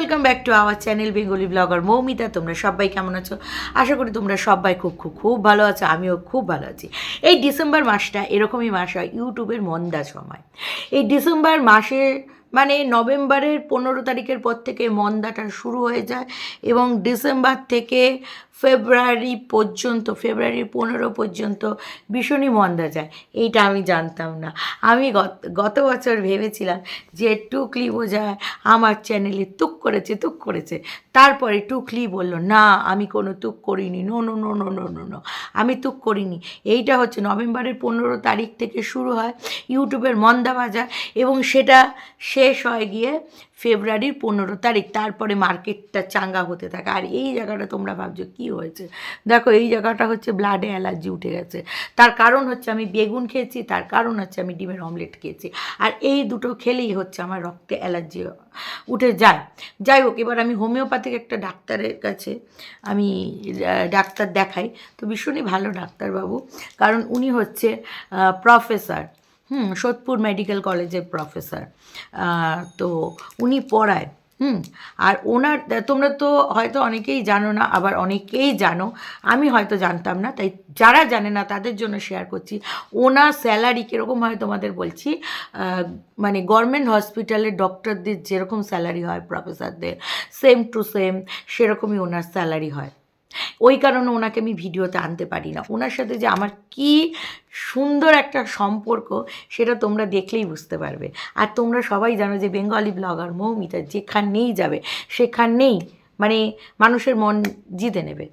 Welcome back to our channel Bengali blogger Moumita তোমরা সবাই কেমন আছো? আশা করি তোমরা সবাই খুব খুব খুব ভালো আছো, আমিও খুব ভালো আছি। এই ডিসেম্বর মাসটা এরকমই মাস হয়, ইউটিউবের মন্দা সময়। এই ডিসেম্বর মাসে মানে নভেম্বরের পনেরো তারিখের পর থেকে মন্দাটা শুরু হয়ে যায় এবং ডিসেম্বর থেকে ফেব্রুয়ারি পর্যন্ত, ফেব্রুয়ারির পনেরো পর্যন্ত ভীষণই মন্দা যায়। এইটা আমি জানতাম না। আমি গত বছর ভেবেছিলাম যে টুকলি বোঝায় আমার চ্যানেলে তুক করেছে তুক করেছে। তারপরে টুকলি বলল, না, আমি কোনো তুক করিনি। No no no no no no no, আমি তুক করিনি। এইটা হচ্ছে নভেম্বরের পনেরো তারিখ থেকে শুরু হয় ইউটিউবের মন্দা বাজার এবং সেটা শেষ হয় গিয়ে ফেব্রুয়ারির পনেরো তারিখ, তারপরে মার্কেটটা চাঙ্গা হতে থাকে। আর এই জায়গাটা তোমরা ভাবছ কী হয়েছে? দেখো, এই জায়গাটা হচ্ছে ব্লাডে অ্যালার্জি উঠে গেছে। তার কারণ হচ্ছে আমি বেগুন খেয়েছি, তার কারণ হচ্ছে আমি ডিমের অমলেট খেয়েছি। আর এই দুটো খেলেই হচ্ছে আমার রক্তে অ্যালার্জি উঠে যায়। যাই হোক, এবার আমি হোমিওপ্যাথিক একটা ডাক্তারের কাছে আমি ডাক্তার দেখাই। তো ভীষণই ভালো ডাক্তারবাবু। কারণ উনি হচ্ছে প্রফেসর হুম, সোদপুর মেডিকেল কলেজের প্রফেসর। তো উনি পড়ায়, হুম, আর ওনার, তোমরা তো হয়তো অনেকেই জানো না, আবার অনেকেই জানো, আমি হয়তো জানতাম না, তাই যারা জানে না, তাদের জন্য শেয়ার করছি। ওনার স্যালারি কীরকম হয় তোমাদের বলছি মানে গভর্নমেন্ট হসপিটালে ডক্টরদের যেরকম স্যালারি হয় প্রফেসরদের সেম টু সেম সেরকমই ওনার স্যালারি হয়। ওই কারণে ওনাকে আমি ভিডিওতে আনতে পারি না। ওনার সাথে যে আমার কি সুন্দর একটা সম্পর্ক, সেটা তোমরা দেখলেই বুঝতে পারবে। আর তোমরা সবাই জানো যে বেঙ্গলি ব্লগার মৌমিতা যেখানেই যাবে, সেখানেই মানে মানুষের মন জিতে নেবে।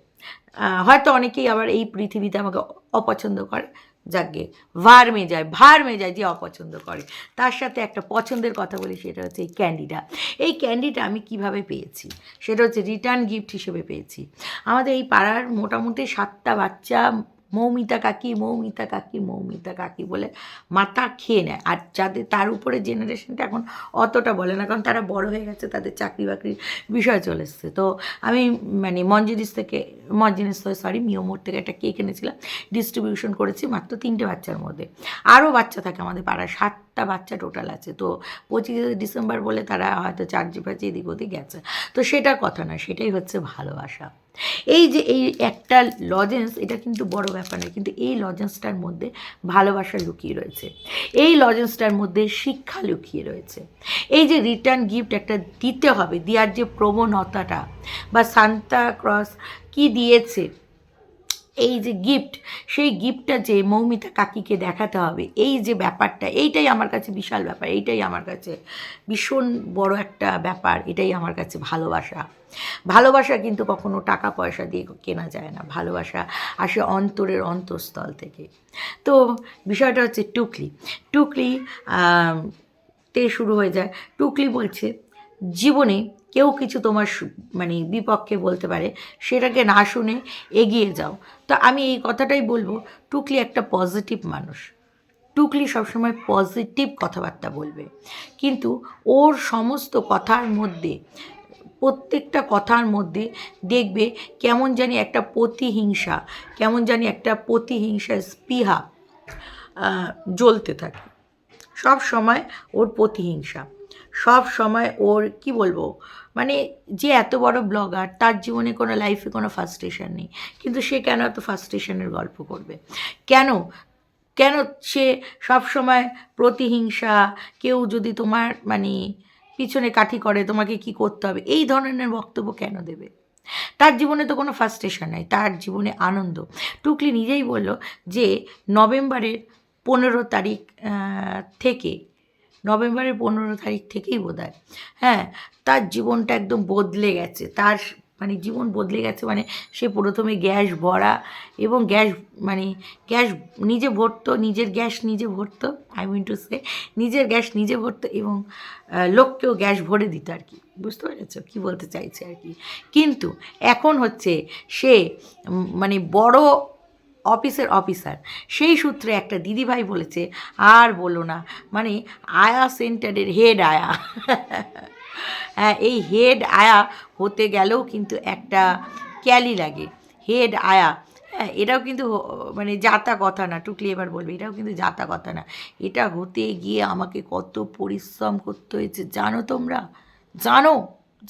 হয়তো অনেকেই আবার এই পৃথিবীতে আমাকে অপছন্দ করে। যাকে ভার মে যায়, ভার মেজায় যে অপছন্দ করে। তার সাথে একটা পছন্দের কথা বলি, সেটা হচ্ছে এই ক্যান্ডিটা। এই ক্যান্ডিটা আমি কীভাবে পেয়েছি? সেটা হচ্ছে রিটার্ন গিফট হিসেবে পেয়েছি। আমাদের এই পাড়ার মোটামুটি সাতটা বাচ্চা মৌমিতা কাকি মৌমিতা কাকি মৌমিতা কাকি বলে মাথা খেয়ে নেয়। আর যাদের, তার উপরে জেনারেশনটা এখন অতটা বলে না, কারণ তারা বড় হয়ে গেছে, তাদের চাকরি বাকরির বিষয় চলে এসছে। তো আমি মানে মঞ্জিনিস থেকে মঞ্জিনিস সরি মিওমোর থেকে একটা কেক এনেছিলাম ডিস্ট্রিবিউশন করেছি মাত্র তিনটে বাচ্চার মধ্যে। আরও বাচ্চা থাকে আমাদের পাড়ায় সাতটা বাচ্চা টোটাল আছে। তো পঁচিশে ডিসেম্বর বলে তারা হয়তো চার্জি ফার্জি এদিক ওদিক গেছে। তো সেটা কথা না সেটাই হচ্ছে ভালোবাসা এই যে এই একটা লজেন্স এটা কিন্তু বড় ব্যাপার নয়, কিন্তু এই লজেন্সটার মধ্যে ভালোবাসা লুকিয়ে রয়েছে। এই লজেন্সটার মধ্যে শিক্ষা লুকিয়ে রয়েছে। এই যে রিটার্ন গিফট একটা দিতে হবে, দেওয়ার যে প্রবণতাটা, বা সান্তা ক্রস কি দিয়েছে এই যে গিফট সেই গিফটটা যে মৌমিতা কাকিকে দেখাতে হবে, এই যে ব্যাপারটা, এইটাই আমার কাছে বিশাল ব্যাপার, এইটাই আমার কাছে ভীষণ বড় একটা ব্যাপার, এটাই আমার কাছে ভালোবাসা। ভালোবাসা কিন্তু কখনো টাকা পয়সা দিয়ে কেনা যায় না, ভালোবাসা আসে অন্তরের অন্তঃস্থল থেকে। তো বিষয়টা হচ্ছে টুকলি টুকলি তে শুরু হয়ে যায়। টুকলি বলছে, জীবনে কেউ কিছু তোমার মানে বিপক্ষে বলতে পারে, সেটাকে না শুনে এগিয়ে যাও। তো আমি এই কথাটাই বলব, টুকলি একটা পজিটিভ মানুষ। টুকলি সবসময় পজিটিভ কথাবার্তা বলবে। কিন্তু ওর সমস্ত কথার মধ্যে, প্রত্যেকটা কথার মধ্যে দেখবে কেমন জানি একটা প্রতিহিংসা, কেমন জানি একটা প্রতিহিংসা স্পৃহা জ্বলতে থাকে। সব সময় ওর প্রতিহিংসা। সব সময় ওর, কি বলব মানে যে এত বড় ব্লগার, তার জীবনে কোনো লাইফে কোনো ফার্স্টেশন নেই। কিন্তু সে কেন এত ফার্স্টেশনের গল্প করবে? কেন? কেন সে সব সময় প্রতিহিংসা, কেউ যদি তোমার মানে পিছনে কাঠি করে, তোমাকে কি করতে হবে? এই ধরনের বক্তব্য কেন দেবে? তার জীবনে তো কোনো ফার্স্টেশন নাই, তার জীবনে আনন্দ। টুকলি নিজেই বলল যে, নভেম্বরের পনেরো তারিখ থেকে নভেম্বরের পনেরো তারিখ থেকেই বোধ হয়। তার জীবনটা একদম বদলে গেছে। তার মানে জীবন বদলে গেছে মানে সে প্রথমে গ্যাস ভরা এবং গ্যাস মানে গ্যাস নিজে ভরতো, নিজের গ্যাস নিজে ভরতো আই মিন টু সে নিজের গ্যাস নিজে ভরতো এবং লোককেও গ্যাস ভরে দিত আর কি। বুঝতে পেরেছ? কী বলতে চাইছে আর কি? কিন্তু এখন হচ্ছে সে মানে বড় অফিসের অফিসার। সেই সূত্রে একটা দিদিভাই বলেছে, আর বলো না। মানে আয়া সেন্টারের হেড আয়া। হ্যাঁ এই হেড আয়া হতে গেলেও কিন্তু একটা ক্যালি লাগে। হেড আয়া। হ্যাঁ এটাও কিন্তু মানে যাতা কথা না, টুকলি এবার বলবে, এটাও কিন্তু যাতা কথা না। এটা হতে গিয়ে আমাকে কত পরিশ্রম করতে হয়েছে, জানো তোমরা? জানো?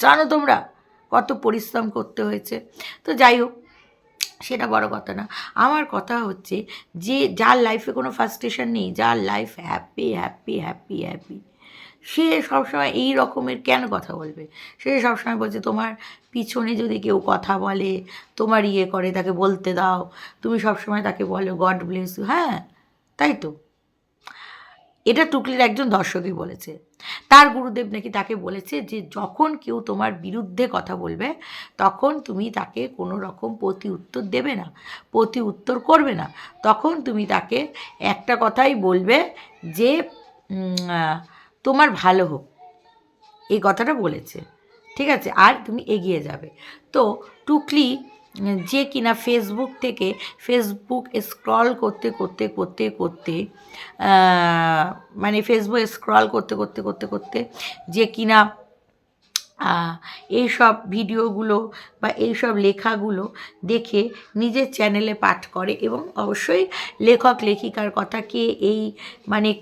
জানো তোমরা কত পরিশ্রম করতে হয়েছে? তো যাই হোক সেটা বড় কথা না। আমার কথা হচ্ছে যে, যার লাইফে কোনো ফার্স্টেশন নেই, যার life happy happy happy happy সে সবসময় এই রকমের কেন কথা বলবে? সে সবসময় বলছে, তোমার পিছনে যদি কেউ কথা বলে, তোমার ইয়ে করে, তাকে বলতে দাও। তুমি সবসময় তাকে বলো গড ব্লেস ইউ হ্যাঁ তাই তো? এটা টুকলির একজন দর্শকই বলেছে। তার গুরুদেব নাকি তাকে বলেছে যে, যখন কেউ তোমার বিরুদ্ধে কথা বলবে, তখন তুমি তাকে কোনো রকম প্রতি উত্তর দেবে না, প্রতি উত্তর করবে না। তখন তুমি তাকে একটা কথাই বলবে যে তোমার ভালো হোক। এই কথাটা বলেছে। ঠিক আছে, আর তুমি এগিয়ে যাবে। তো টুকলি যে কিনা ফেসবুক থেকে ফেসবুক স্ক্রল করতে করতে করতে করতে মানে ফেসবুক স্ক্রল করতে করতে করতে করতে যে কিনা এইসব ভিডিওগুলো বা এইসব লেখাগুলো দেখে নিজের চ্যানেলে পাঠ করে এবং অবশ্যই লেখক, লেখিকার কথা কে এই মানে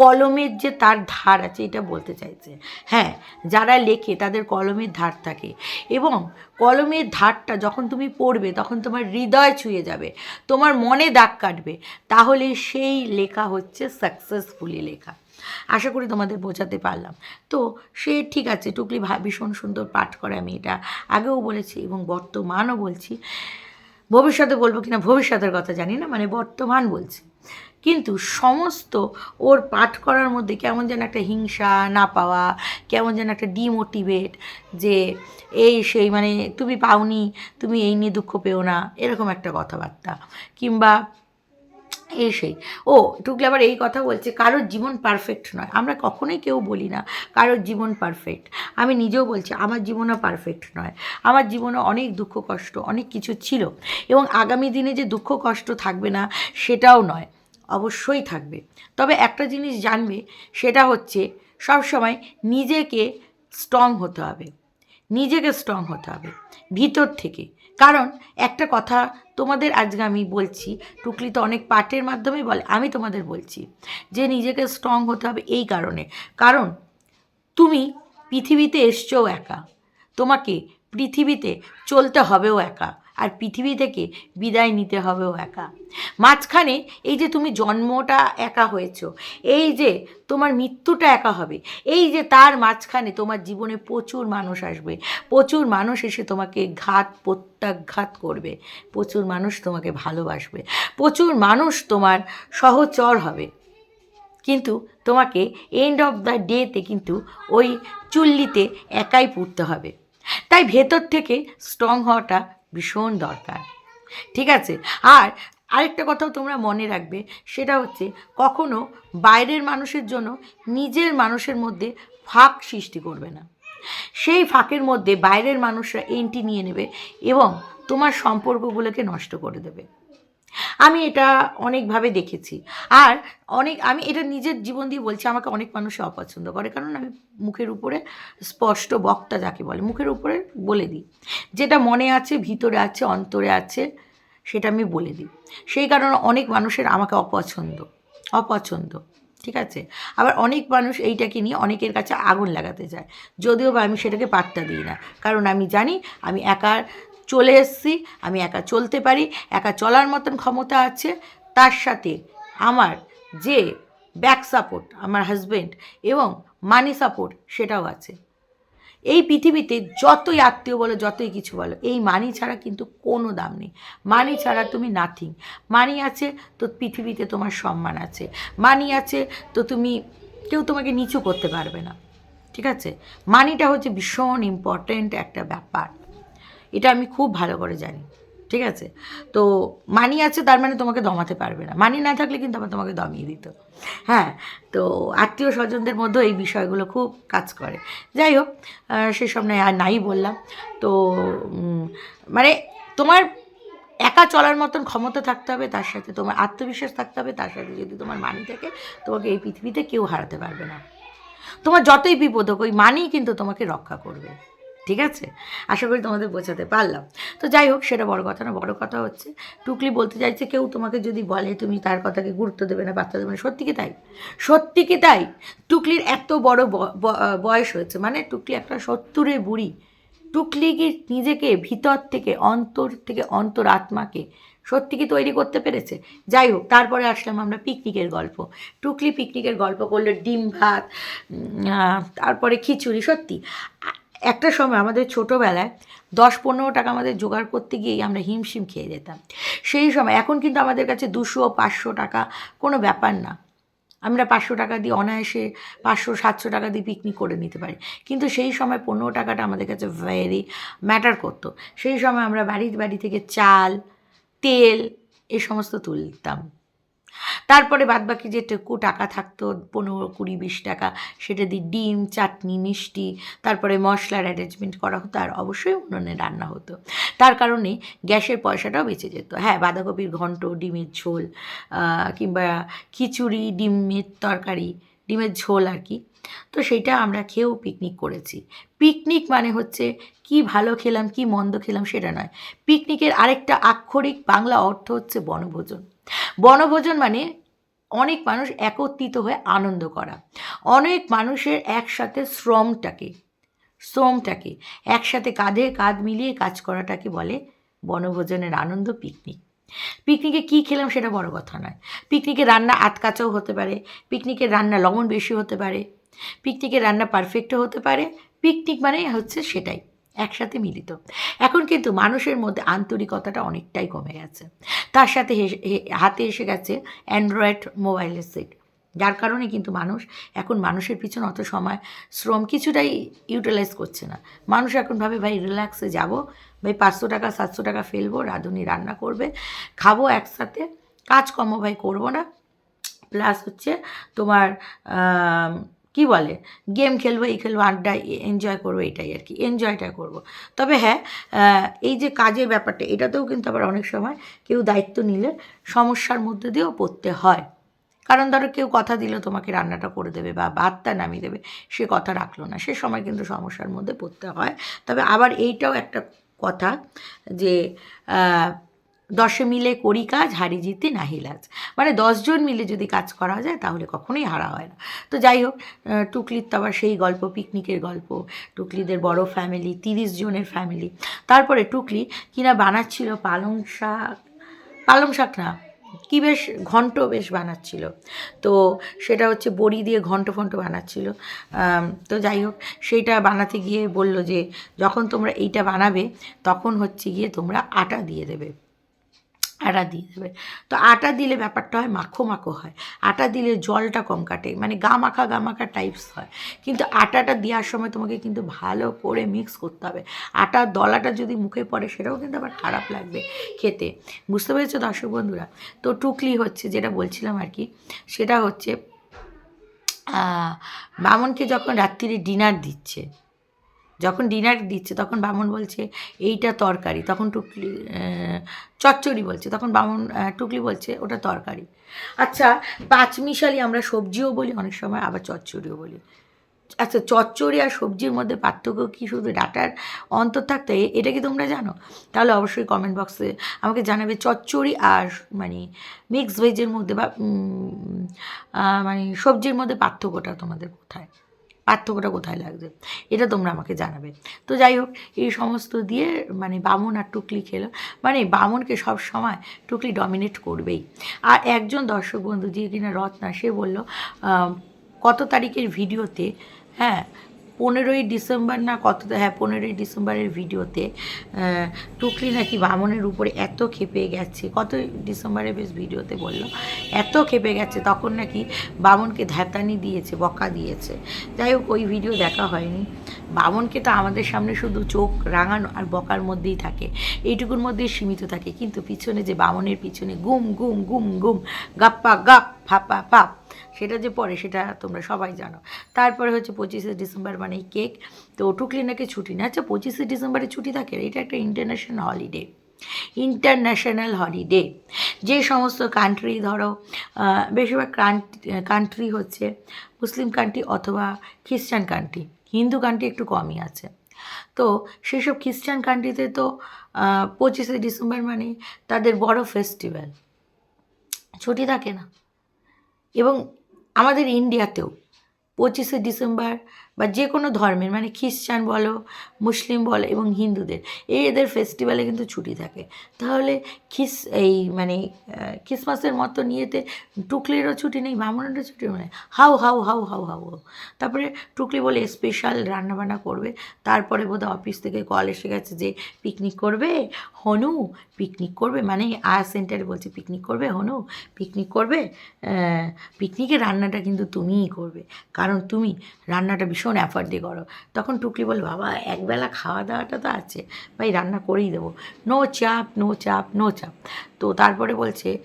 কলমের যে তার ধার আছে, এটা বলতে চাইছে। হ্যাঁ যারা লেখে তাদের কলমের ধার থাকে এবং কলমের ধারটা যখন তুমি পড়বে, তখন তোমার হৃদয় ছুঁয়ে যাবে, তোমার মনে দাগ কাটবে। তাহলে সেই লেখা হচ্ছে সাকসেসফুলি লেখা। আশা করি তোমাদের বোঝাতে পারলাম। তো সে ঠিক আছে, টুকলি ভীষণ সুন্দর পাঠ করে আমি এটা আগেও বলেছি এবং বর্তমানও বলছি। ভবিষ্যতে বলব কিনা, ভবিষ্যতের কথা জানি না মানে বর্তমান বলছি। কিন্তু সমস্ত ওর পাঠ করার মধ্যে কেমন যেন একটা হিংসা না পাওয়া, কেমন যেন একটা ডিমোটিভেট যে এই সেই মানে তুমি পাওনি, তুমি এই নিয়ে দুঃখ পেও না, এরকম একটা কথাবার্তা। কিংবা এই সেই। ও, টুকলে আবার এই কথা বলছে, কারোর জীবন পারফেক্ট নয়। আমরা কখনোই কেউ বলি না, কারোর জীবন পারফেক্ট আমি নিজেও বলছি, আমার জীবনও পারফেক্ট নয়। আমার জীবনে অনেক দুঃখ কষ্ট, অনেক কিছু ছিল। এবং আগামী দিনে যে দুঃখ কষ্ট থাকবে না, সেটাও নয়। অবশ্যই থাকবে। তবে একটা জিনিস জানবে, সেটা হচ্ছে সবসময় নিজেকে স্ট্রং হতে হবে। নিজেকে স্ট্রং হতে হবে, ভিতর থেকে। কারণ একটা কথা তোমাদের আজকে আমি বলছি, টুকলি তো অনেক পাঠের মাধ্যমে বলে, আমি তোমাদের বলছি যে নিজেকে স্ট্রং হতে হবে এই কারণে। কারণ তুমি পৃথিবীতে এসছো একা, তোমাকে পৃথিবীতে চলতে হবেও একা। আর পৃথিবী থেকে বিদায় নিতে হবেও একা। মাঝখানে এই যে তুমি জন্মটা একা হয়েছ, এই যে তোমার মৃত্যুটা একা হবে, এই যে তার মাঝখানে তোমার জীবনে প্রচুর মানুষ আসবে, প্রচুর মানুষ এসে তোমাকে ঘাত প্রত্যাঘাত করবে, প্রচুর মানুষ তোমাকে ভালোবাসবে, প্রচুর মানুষ তোমার সহচর হবে। কিন্তু তোমাকে এন্ড অফ দ্য ডেতে কিন্তু ওই চুল্লিতে একাই পুড়তে হবে। তাই ভেতর থেকে স্ট্রং হওয়াটা ভীষণ দরকার। ঠিক আছে? আর আরেকটা কথাও তোমরা মনে রাখবে, সেটা হচ্ছে কখনো বাইরের মানুষের জন্য নিজের মানুষের মধ্যে ফাঁক সৃষ্টি করবে না। সেই ফাঁকের মধ্যে বাইরের মানুষরা এন্ট্রি নিয়ে নেবে এবং তোমার সম্পর্কগুলোকে নষ্ট করে দেবে। আমি এটা অনেকভাবে দেখেছি। আর অনেক, আমি এটা নিজের জীবন দিয়ে বলছি, আমাকে অনেক মানুষই অপছন্দ করে। কারণ আমি মুখের উপরে স্পষ্ট বক্তা যাকে বলে, মুখের উপরে বলে দিই। যেটা মনে আছে, ভিতরে আছে, অন্তরে আছে, সেটা আমি বলে দিই। সেই কারণে অনেক মানুষের আমাকে অপছন্দ অপছন্দ, ঠিক আছে? আবার অনেক মানুষ এইটাকে নিয়ে অনেকের কাছে আগুন লাগাতে যায়। যদিও বা আমি সেটাকে পাত্তা দিই না। কারণ আমি জানি, আমি একা চলে এসেছি, আমি একা চলতে পারি, একা চলার মতন ক্ষমতা আছে। তার সাথে আমার যে ব্যাক সাপোর্ট আমার হাজব্যান্ড এবং মানি সাপোর্ট সেটাও আছে। এই পৃথিবীতে যতই আত্মীয় বলো, যতই কিছু বলো, এই মানি ছাড়া কিন্তু কোনো দাম নেই। মানি ছাড়া তুমি নাথিং মানি আছে, তো পৃথিবীতে তোমার সম্মান আছে। মানি আছে, তো তুমি, কেউ তোমাকে নিচু করতে পারবে না। ঠিক আছে? মানিটা হচ্ছে ভীষণ ইম্পর্ট্যান্ট একটা ব্যাপার। এটা আমি খুব ভালো করে জানি, ঠিক আছে? তো মানি আছে, তার মানে তোমাকে দমাতে পারবে না। মানি না থাকলে কিন্তু আমার তোমাকে দমিয়ে দিত। হ্যাঁ তো আত্মীয় স্বজনদের মধ্যেও এই বিষয়গুলো খুব কাজ করে। যাই হোক সেসব নয় আর নাই বললাম। তো মানে তোমার একা চলার মতন ক্ষমতা থাকতে হবে, তার সাথে তোমার আত্মবিশ্বাস থাকতে হবে, তার সাথে যদি তোমার মানি থাকে, তোমাকে এই পৃথিবীতে কেউ হারাতে পারবে না। তোমার যতই বিপদ হোক, ওই মানি কিন্তু তোমাকে রক্ষা করবে। ঠিক আছে? আশা করি তোমাদের বোঝাতে পারলাম। তো যাই হোক, সেটা বড় কথা না, বড় কথা হচ্ছে, টুকলি বলতে চাইছে কেউ তোমাকে যদি বলে তুমি তার কথাকে গুরুত্ব দেবে না পাত্তা দেবে না, সত্যি কি তাই? সত্যি কি তাই? টুকলির এত বড় বয়স হয়েছে মানে টুকলি একটা সত্তরের বুড়ি, টুকলি কি নিজেকে ভিতর থেকে, অন্তর থেকে, অন্তর আত্মাকে সত্যি কি তৈরি করতে পেরেছে? যাই হোক, তারপরে আসলাম আমরা পিকনিকের গল্প। টুকলি পিকনিকের গল্প করল, ডিম ভাত তারপরে খিচুড়ি, সত্যি। একটা সময় আমাদের ছোটোবেলায় দশ পনেরো টাকা আমাদের জোগাড় করতে গিয়েই আমরা হিমশিম খেয়ে যেতাম। সেই সময় এখন কিন্তু আমাদের কাছে দুশো, পাঁচশো টাকা কোনো ব্যাপার না। আমরা পাঁচশো টাকা দিয়ে অনায়াসে পাঁচশো, সাতশো টাকা দিয়ে পিকনিক করে নিতে পারি। কিন্তু সেই সময় পনেরো টাকাটা আমাদের কাছে ভেরি ম্যাটার করতো। সেই সময় আমরা বাড়ি বাড়ি থেকে চাল, তেল এ সমস্ত তুলতাম। তারপরে বাদবাকি যেটুকু টাকা থাকতো, পনেরো কুড়ি, বিশ টাকা, সেটা দিয়ে ডিম, চাটনি, মিষ্টি, তারপরে মশলার অ্যারেঞ্জমেন্ট করা হতো আর অবশ্যই উনুনে রান্না হতো। তার কারণে গ্যাসের পয়সাটাও বেঁচে যেত। হ্যাঁ বাঁধাকপির ঘন্ট, ডিমের ঝোল কিংবা খিচুড়ি, ডিমের তরকারি, ডিমের ঝোল আর কি। তো সেটা আমরা খেয়েও পিকনিক করেছি। পিকনিক মানে হচ্ছে কি ভালো খেলাম, কি মন্দ খেলাম সেটা নয়। পিকনিকের আরেকটা আক্ষরিক বাংলা অর্থ হচ্ছে বনভোজন। বনভোজন মানে অনেক মানুষ একত্রিত হয়ে আনন্দ করা। অনেক মানুষের একসাথে শ্রমটাকে শ্রমটাকে, একসাথে কাঁধে কাঁধ মিলিয়ে কাজ করাটাকে বলে বনভোজনের আনন্দ পিকনিক। পিকনিকে কী খেলাম সেটা বড় কথা নয়। পিকনিকে রান্না আতকাচাও হতে পারে পিকনিকের রান্না লবণ বেশি হতে পারে পিকনিকের রান্না পারফেক্টও হতে পারে, পিকনিক মানে হচ্ছে সেটাই। একসাথে মিলিত। এখন কিন্তু মানুষের মধ্যে আন্তরিকতাটা অনেকটাই কমে গেছে। তার সাথে হাতে এসে গেছে অ্যান্ড্রয়েড মোবাইলের সেট যার কারণে কিন্তু মানুষ এখন মানুষের পিছনে অত সময়, শ্রম কিছুটাই ইউটিলাইজ করছে না। মানুষ এখন ভাবে, ভাই রিল্যাক্সে যাব, ভাই, পাঁচশো টাকা, সাতশো টাকা ফেলব, রাঁধুনি রান্না করবে, খাব একসাথে, কাজকর্ম ভাই করব না। প্লাস হচ্ছে তোমার কি বলে? গেম খেলব, এই খেলব, আড্ডা এনজয় করব এটাই আর কি। এনজয়টা করব। তবে হ্যাঁ এই যে কাজের ব্যাপারটা, এটাতেও কিন্তু আবার অনেক সময় কেউ দায়িত্ব নিলে সমস্যার মধ্যে দিয়েও পড়তে হয়। কারণ ধরো কেউ কথা দিল, তোমাকে রান্নাটা করে দেবে বা ভাতটা নামিয়ে দেবে, সে কথা রাখল না। সে সময় কিন্তু সমস্যার মধ্যে পড়তে হয়। তবে আবার এইটাও একটা কথা যে দশে মিলে করি কাজ, হারি জিতে নাহি লাজ। মানে দশজন মিলে যদি কাজ করা যায়, তাহলে কখনোই হারা হয় না। তো যাই হোক টুকলির তো আবার সেই গল্প, পিকনিকের গল্প, টুকলিদের বড় ফ্যামিলি তিরিশ জনের ফ্যামিলি তারপরে টুকলি কিনা বানাচ্ছিল পালং শাক। পালং শাক না, কি বেশ ঘন্ট বেশ বানাচ্ছিল। তো সেটা হচ্ছে বড়ি দিয়ে ঘন্ট ফন্ট বানাচ্ছিল। তো যাই হোক, সেইটা বানাতে গিয়ে বলল যে, যখন তোমরা এইটা বানাবে, তখন হচ্ছে গিয়ে তোমরা আটা দিয়ে দেবে। আটা দিয়ে দেবে। তো আটা দিলে ব্যাপারটা হয় মাখো মাখো হয়। আটা দিলে জলটা কম কাটে। মানে গা মাখা গা মাখা টাইপস হয়। কিন্তু আটাটা দেওয়ার সময় তোমাকে কিন্তু ভালো করে মিক্স করতে হবে। আটার দলাটা যদি মুখে পড়ে সেটাও কিন্তু আবার খারাপ লাগবে খেতে। বুঝতে পেরেছ দর্শক বন্ধুরা? তো টুকলি হচ্ছে যেটা বলছিলাম আর কি, সেটা হচ্ছে বামনকে যখন রাত্রিরে ডিনার দিচ্ছে যখন ডিনার দিচ্ছে, তখন বামন বলছে, এইটা তরকারি। তখন টুকলি চচ্চড়ি বলছে, তখন বামন টুকলি বলছে, ওটা তরকারি। আচ্ছা পাঁচমিশালি আমরা সবজিও বলি, অনেক সময় আবার চচ্চড়িও বলি। আচ্ছা চচ্চড়ি আর সবজির মধ্যে পার্থক্য কি শুধু ডাটার অন্তর থাকতে? এটা কি তোমরা জানো? তাহলে অবশ্যই কমেন্ট বক্সে আমাকে জানাবে চচ্চড়ি আর মানে মিক্স ভেজের মধ্যে বা মানে সবজির মধ্যে পার্থক্যটা তোমাদের কোথায়? পার্থক্যটা কোথায় লাগছে? এটা তোমরা আমাকে জানাবে। তো যাই হোক, এই সমস্ত দিয়ে মানে বামন আর টুকলি খেলো। মানে বামনকে সব সময় টুকলি ডমিনেট করবেই। আর একজন দর্শক বন্ধু, যে কিনা রত্না, সে বলল কত তারিখের ভিডিওতে হ্যাঁ পনেরোই ডিসেম্বর না কত হ্যাঁ পনেরোই ডিসেম্বরের ভিডিওতে টুকলি নাকি বামনের উপরে এত খেপে গেছে, কত ডিসেম্বরে বেশ ভিডিওতে বলল, এত খেপে গেছে, তখন নাকি বামনকে ধ্যাতানি দিয়েছে, বকা দিয়েছে। যাই হোক, ওই ভিডিও দেখা হয়নি। বামনকে তো আমাদের সামনে শুধু চোখ রাঙানো আর বকার মধ্যেই থাকে, এইটুকুর মধ্যেই সীমিত থাকে, কিন্তু পিছনে যে বামনের পিছনে গুম গুম গুম গুম, গাপ্পা গাপ ফাপা পাপ সেটা যে পড়ে সেটা তোমরা সবাই জানো। তারপরে হচ্ছে পঁচিশে ডিসেম্বর মানে কেক। তো টুকলি নাকি ছুটি না? আচ্ছা পঁচিশে ডিসেম্বরে ছুটি থাকে, এটা একটা ইন্টারন্যাশনাল হলিডে ইন্টারন্যাশনাল হলিডে যে সমস্ত কান্ট্রি ধরো বেশিরভাগ কান্ট্রি হচ্ছে মুসলিম কান্ট্রি অথবা খ্রিস্টান কান্ট্রি হিন্দু কান্ট্রি একটু কমই আছে। তো সেসব খ্রিস্টান কান্ট্রিতে তো পঁচিশে ডিসেম্বর মানে তাদের বড় ফেস্টিভ্যাল ছুটি থাকে না। এবং আমাদের ইন্ডিয়াতেও পঁচিশে ডিসেম্বর বা যে কোনো ধর্মের মানে খ্রিস্টান বলো, মুসলিম বলো এবং হিন্দুদের, এই এদের ফেস্টিভ্যালে কিন্তু ছুটি থাকে। তাহলে খ্রিস এই মানে খ্রিসমাসের মতো নিয়েতে টুকলিরও ছুটি নেই বামুনেরও ছুটি নেই হাউ হাউ হাউ হাউ হাউ হাউ। তারপরে টুকলি বলে স্পেশাল রান্নাবান্না করবে, তারপরে বোধহয় অফিস থেকে কল এসে গেছে যে পিকনিক করবে, হনু পিকনিক করবে মানে আয়া সেন্টারে বলছে পিকনিক করবে, হনু পিকনিক করবে পিকনিকের রান্নাটা কিন্তু তুমিই করবে। কারণ তুমি রান্নাটা ভীষণ অ্যাফার্ট দিয়ে করো। তখন টুকলি বলে বাবা, একবেলা খাওয়া দাওয়াটা তো আছে, ভাই রান্না করেই দেবো। নো চাপ নো চাপ নো চাপ তো তারপরে বলছে,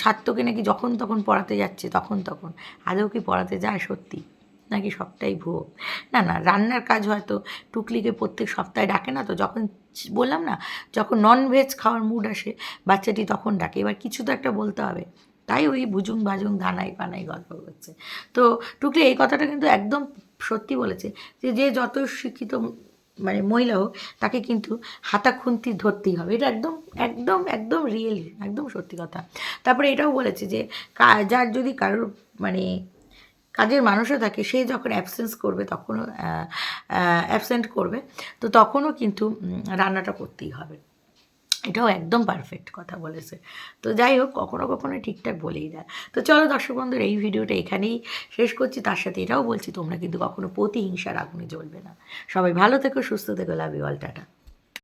ছাত্রকে নাকি যখন তখন পড়াতে যাচ্ছে, তখন তখন। আদৌ কি পড়াতে যায় সত্যি? নাকি সবটাই ভুয়ো? না না, রান্নার কাজ হয়তো টুকলিকে প্রত্যেক সপ্তাহে ডাকে না তো, যখন বললাম না, যখন নন ভেজ খাওয়ার মুড আসে, বাচ্চাটি তখন ডাকে। এবার কিছু তো একটা বলতে হবে। তাই ওই বুজুং বাজুং দানাই পানাই গল্প করছে। তো টুকলি এই কথাটা কিন্তু একদম সত্যি বলেছে যে যে যত শিক্ষিত মানে মহিলা হোক, তাকে কিন্তু হাতা খুন্তি ধরতেই হবে। এটা একদম একদম একদম রিয়েলি একদম সত্যি কথা। তারপরে এটাও বলেছে যে যার যদি কারোর মানে কাজের মানুষও থাকে, সে যখন অ্যাবসেন্স করবে তখনও অ্যাবসেন্ট করবে, তো তখনও কিন্তু রান্নাটা করতেই হবে। এটাও একদম পারফেক্ট কথা বলেছে। তো যাই হোক, কখনো কখনো ঠিকঠাক বলেই দেয় তো চলো দর্শক বন্ধুর, এই ভিডিওটা এখানেই শেষ করছি। তার সাথে এটাও বলছি, তোমরা কিন্তু কখনো প্রতিহিংসার আগুনে জ্বলবে না। সবাই ভালো থেকো, সুস্থ থেকো লাভ অল টাটা।